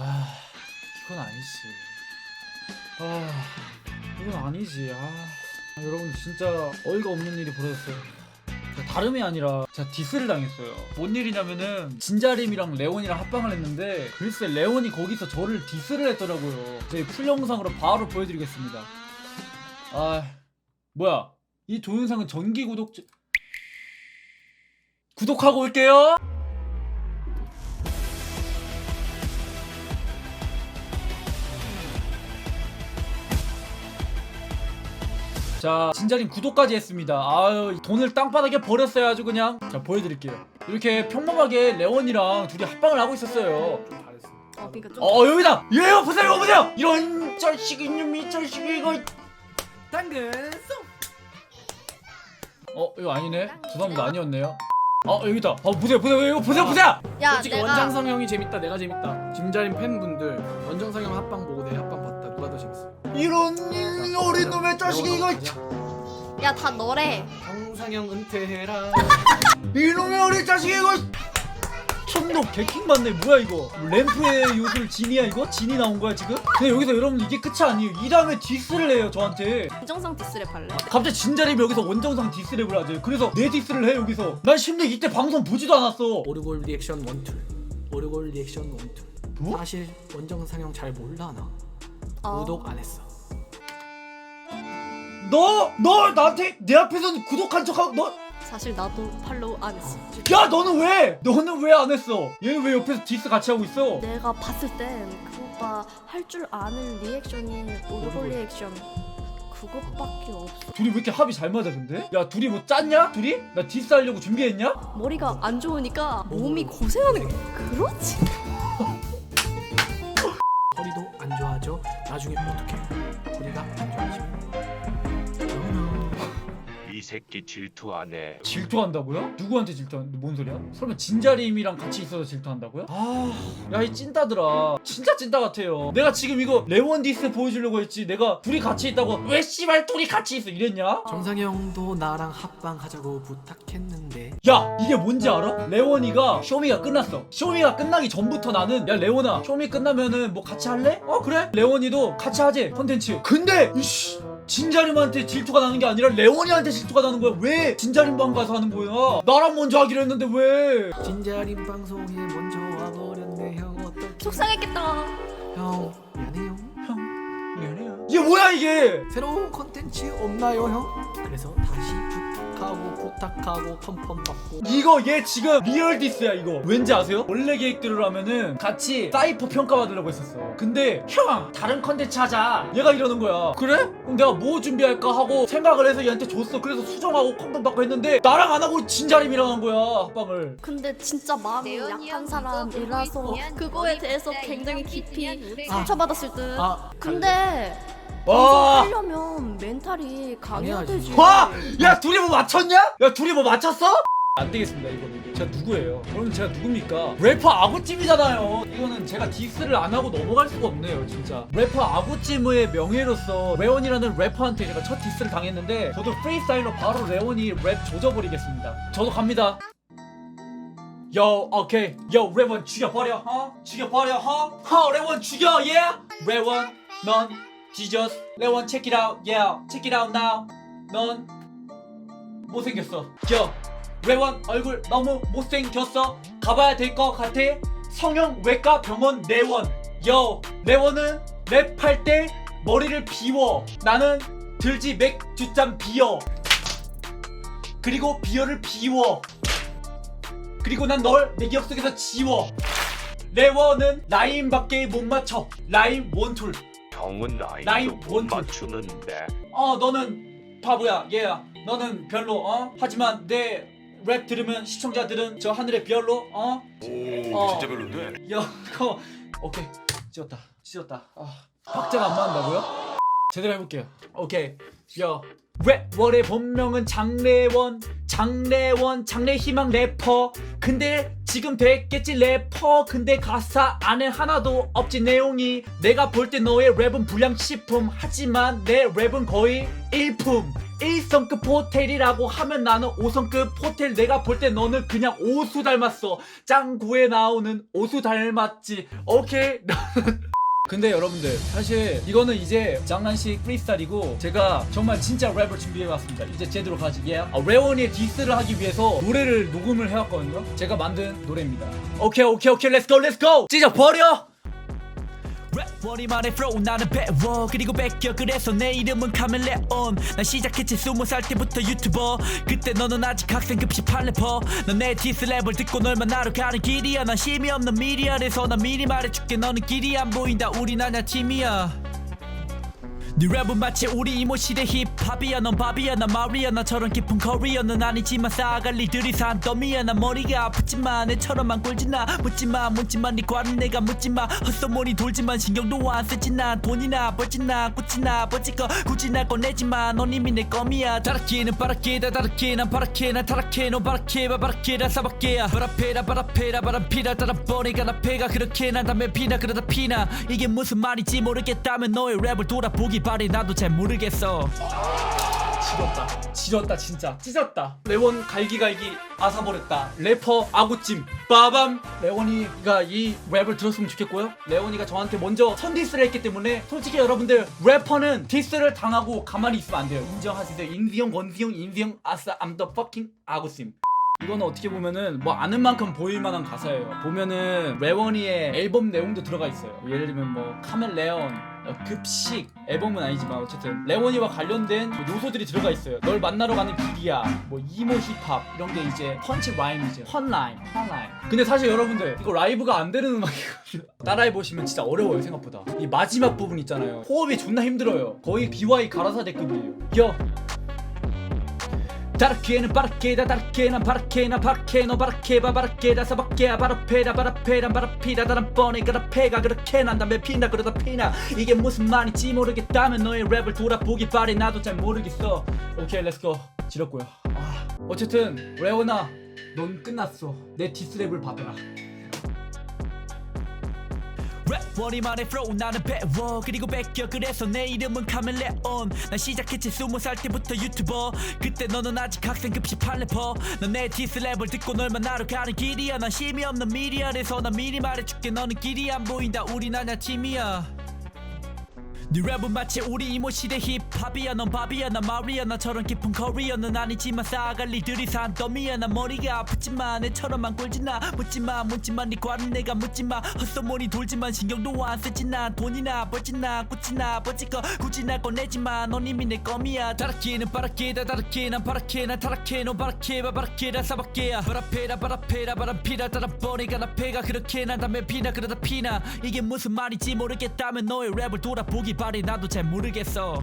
아 이건 아니지. 아 이건 아니지. 아 여러분 진짜 어이가 없는 일이 벌어졌어요. 다름이 아니라 제가 디스를 당했어요. 뭔 일이냐면은 진자림이랑 레온이랑 합방을 했는데 글쎄 레온이 거기서 저를 디스를 했더라고요. 제 풀영상으로 바로 보여드리겠습니다. 아 뭐야? 이 동영상은 전기 구독 구독하고 올게요 자 진자님 구독까지 했습니다 아유 돈을 땅바닥에 버렸어요 아주 그냥 자 보여드릴게요 이렇게 평범하게 레온이랑 둘이 합방을 하고 있었어요 좀 잘했어. 어, 그러니까 좀 어 여기다 얘 보세요 이거 보세요 이런 자식 이 놈이 자식 이거 당근 송. 어 이거 아니네 죄송합니다 아니었네요 어 여기다 어 보세요 보세요 이거 보세요 보세요 야 솔직히 내가 원장성 형이 재밌다. 내가 재밌다. 짐자린 팬분들 원정성 형 합방 보고 내 합방 봤다. 더 재밌어? 이런 이 어린 놈의 자식이 이거 야 다 너래 정상형 은퇴해라. 이놈의 어린 자식이 이거 촌놈 개킹 맞네 뭐야 이거 램프의 요술 진이야 이거? 진이 나온 거야 지금? 근데 여기서 여러분 이게 끝이 아니에요 이 다음에 디스를 해요 저한테 정상 디스랩 할래? 갑자기 진자림이 여기서 원정상 디스랩을 하죠 그래서 내 디스를 해 여기서 난 심지어 이때 방송 보지도 않았어 오르골 리액션 원툴. 오르골 리액션 원툴. 뭐? 사실 원정상 형잘 몰라 나. 어. 구독 안 했어. 너! 너 나한테 내 앞에서는 구독한 척하고 너 사실 나도 팔로우 안 했어 야 너는 왜? 너는 왜 안 했어? 얘는 왜 옆에서 디스 같이 하고 있어? 내가 봤을 땐 그 오빠 할 줄 아는 리액션이 오르골 리액션 그것밖에 없어 둘이 왜 이렇게 합이 잘 맞아 근데? 야 둘이 뭐 짰냐? 둘이? 나 디스 하려고 준비했냐? 머리가 안 좋으니까 몸이 고생하는 게 그렇지 안 좋아져. 나중에 어떻게? 허리가 안 좋아지면. 이 새끼 질투하네. 질투한다고요? 누구한테 질투하는데 뭔 소리야? 설마 진자림이랑 같이 있어서 질투한다고요? 아, 야 이 찐따들아, 진짜 찐따 같아요. 내가 지금 이거 레원 디스 보여주려고 했지. 내가 둘이 같이 있다고 왜 씨발 둘이 같이 있어 이랬냐? 정상이 형도 나랑 합방하자고 부탁했는데 야 이게 뭔지 알아? 레원이가 쇼미가 끝났어. 쇼미가 끝나기 전부터 나는 야 레원아 쇼미 끝나면은 뭐 같이 할래? 어 그래? 레원이도 같이 하지 컨텐츠. 근데 이씨 진자림한테 질투가 나는 게 아니라 레원이한테 질투가 나는 거야. 왜 진자림방 가서 하는 거야? 나랑 먼저 하기로 했는데 왜? 진자린 방송에 먼저 와버렸네 형. 어떡해? 속상했겠다. 형 미안해요. 형 미안해요. 이게 뭐야 이게? 새로운 컨텐츠 없나요 형? 그래서 다시 부탁하고 부탁하고 펌펌 받고. 이거 얘 지금 리얼 디스야 이거. 왠지 아세요? 원래 계획대로 하면은 같이 사이퍼 평가받으려고 했었어. 근데 형! 다른 컨텐츠 하자. 얘가 이러는 거야. 그래? 그럼 내가 뭐 준비할까 하고 생각을 해서 얘한테 줬어. 그래서 수정하고 컴퓨터 받고 했는데 나랑 안 하고 진자림이랑 한 거야 합방을. 근데 진짜 마음이 약한 사람이라서 그거에 대해서 굉장히 깊이 상처받았을 듯. 아 근데 와 하려면 멘탈이 강해야. 되지 와! 야 둘이 뭐 맞췄냐? 야 둘이 뭐 맞췄어? 안 되겠습니다 이거는 제가 누구예요? 그럼 제가 누굽니까? 래퍼 아구찜이잖아요 이거는 제가 디스를 안 하고 넘어갈 수가 없네요 진짜 래퍼 아구찜의 명예로서 레온이라는 래퍼한테 제가 첫 디스를 당했는데 저도 프리스타일로 바로 레온이 랩 조져버리겠습니다 저도 갑니다 요 오케이 요 레원 죽여버려 어? 죽여버려 어? 어 레원 죽여 예? 레원 넌 지저스 레원 check it out. Yeah check it out now. 넌 못생겼어. 야 레원 얼굴 너무 못생겼어? 가봐야 될 것 같아. 성형외과 병원 내원. 요 레원은 랩할 때 머리를 비워. 나는 들지 맥주잔 비어. 그리고 비어를 비워. 그리고 난 널 내 기억 속에서 지워. 레원은 라인밖에 못 맞춰. 라인 원툴 형은 나이 나이도 못 원툴. 맞추는데. 어 너는 바보야 얘야 너는 별로 어 하지만 내 랩 들으면 시청자들은 저 하늘의 별로 어? 오 어. 진짜 별론데. 야 그거 오케이 찢었다 찢었다 아 박자가 안 맞는다고요? 제대로 해볼게요 오케이 야 랩월의 본명은 장래원 장래원 장래희망 래퍼. 근데 지금 됐겠지 래퍼. 근데 가사 안에 하나도 없지 내용이. 내가 볼 때 너의 랩은 불량식품. 하지만 내 랩은 거의 일품. 1성급 호텔이라고 하면 나는 5성급 호텔. 내가 볼 때 너는 그냥 오수 닮았어. 짱구에 나오는 오수 닮았지. 오케이 근데 여러분들 사실 이거는 이제 장난식 프리스타일이고 제가 정말 진짜 랩을 준비해왔습니다. 이제 제대로 가지. 예 아, 레원이의 디스를 하기 위해서 노래를 녹음을 해왔거든요. 제가 만든 노래입니다. 오케이 오케이 오케이. 렛츠고 렛츠고 찢어버려 머리만의 flow 나는 배워. 그리고 뺏겨. 그래서 내 이름은 카멜레온. 난 시작했지 스무 살 때부터 유튜버. 그때 너는 아직 학생 급식 팔래퍼. 넌내 디스 랩을 듣고 널 만나러 가는 길이야. 난 심이 없는 미리아래서 난 미리 말해줄게. 너는 길이 안 보인다. 우린 아냐 팀이야 네 랩은 마치 우리 이모 시대 힙합이야 넌 밥이야 난 마리아 나처럼 깊은 커리어는 아니지만 싸갈리들이 산 더미야. 난 머리가 아프지만 애처럼만 꼴지나. 묻지마 묻지마 네 과는 내가 묻지마. 헛소문이 돌지만 신경도 안 쓰지 난 돈이나 벌지나 꾸지나 버지거. 굳이 날 꺼내지만 넌 이미 내 껌이야. 다락기는 바라케다 다락게 난 바라케 난 타락해. 너 바라케 바라케다 사박게야. 바라페라 바라페라 바람피라. 따라버니가 나 패가. 그렇게 난 담배 피나 그러다 피나. 이게 무슨 말인지 모르겠다면 너의 랩을 돌아보기 바래 나도 잘 모르겠어. 지렸다. 지렸다 진짜. 찢었다. 레원 갈기갈기 아사버렸다. 래퍼 아구찜. 빠밤. 레원이가 이 랩을 들었으면 좋겠고요. 레원이가 저한테 먼저 선디스를 했기 때문에 솔직히 여러분들 래퍼는 디스를 당하고 가만히 있으면 안 돼요. 인정하세요. 인디형 권디형 인디형 아싸 the fucking 아구찜. 이거는 어떻게 보면은 뭐 아는 만큼 보일 만한 가사예요. 보면은 레원이의 앨범 내용도 들어가 있어요. 예를 들면 뭐 카멜레온, 어, 급식 앨범은 아니지만 어쨌든 레원이와 관련된 뭐 요소들이 들어가 있어요. 널 만나러 가는 길이야, 뭐 이모 힙합 이런 게 이제 펀치 라임이죠. 펀 라임, 펀 라임. 근데 사실 여러분들 이거 라이브가 안 되는 음악이거든요. 따라해 보시면 진짜 어려워요 생각보다. 이 마지막 부분 있잖아요. 호흡이 존나 힘들어요. 거의 BY 가라사대급이에요. 여. 다르게는 바르게다 다르게 난 바르게 난 바르게 너 바르게 바 바르게다 사바게야 바라페다 바라페다 바라피다 다른 뻔해 그라페가 그렇게 난 담배 피나 그러다 피나 이게 무슨 말인지 모르겠다면 너의 랩을 돌아보기 바래. 나도 잘 모르겠어. 오케이 렛츠고 지렸고요. 아, 어쨌든 레오나 넌 끝났어. 내 디스랩을 받아라 랩 머리만의 flow 나는 배워. 그리고 뺏겨 그래서 내 이름은 카멜레온. 난 시작했지 스무 살 때부터 유튜버. 그때 너는 아직 학생 급식 팔래퍼. 넌내 디스 랩을 듣고 널 만나러 가는 길이야. 난 심이 없는 미리아래서 난 미리 말해줄게. 너는 길이 안 보인다. 우린 아냐 팀이야 네 랩은 마치 우리 이모 시대 힙합이야. 넌 밥이야 난 마리아 나처럼 깊은 커리어는 아니지만 싸갈 리들이 산 더미야. 난 머리가 아프지만 애처럼만 꼴지나. 묻지마 묻지마 네 과는 내가 묻지마. 헛소문이 돌지만 신경도 안 쓰지 난 돈이나 벌지나 꾸지나 버지거 굳이 날 꺼내지만. 넌 이미 내 껌이야. 다락기는 바라케다 다락게 난 바라케 난 타락해. 너 바라케 바 바라케다 사박게야. 바라페라 바라페라 바람피라. 따라버니가 나 패가 그렇게 난 담배 피나 그러다 피나. 이게 무슨 말인지 모르겠다면 너의 랩을 돌아보기 바래 나도 잘 모르겠어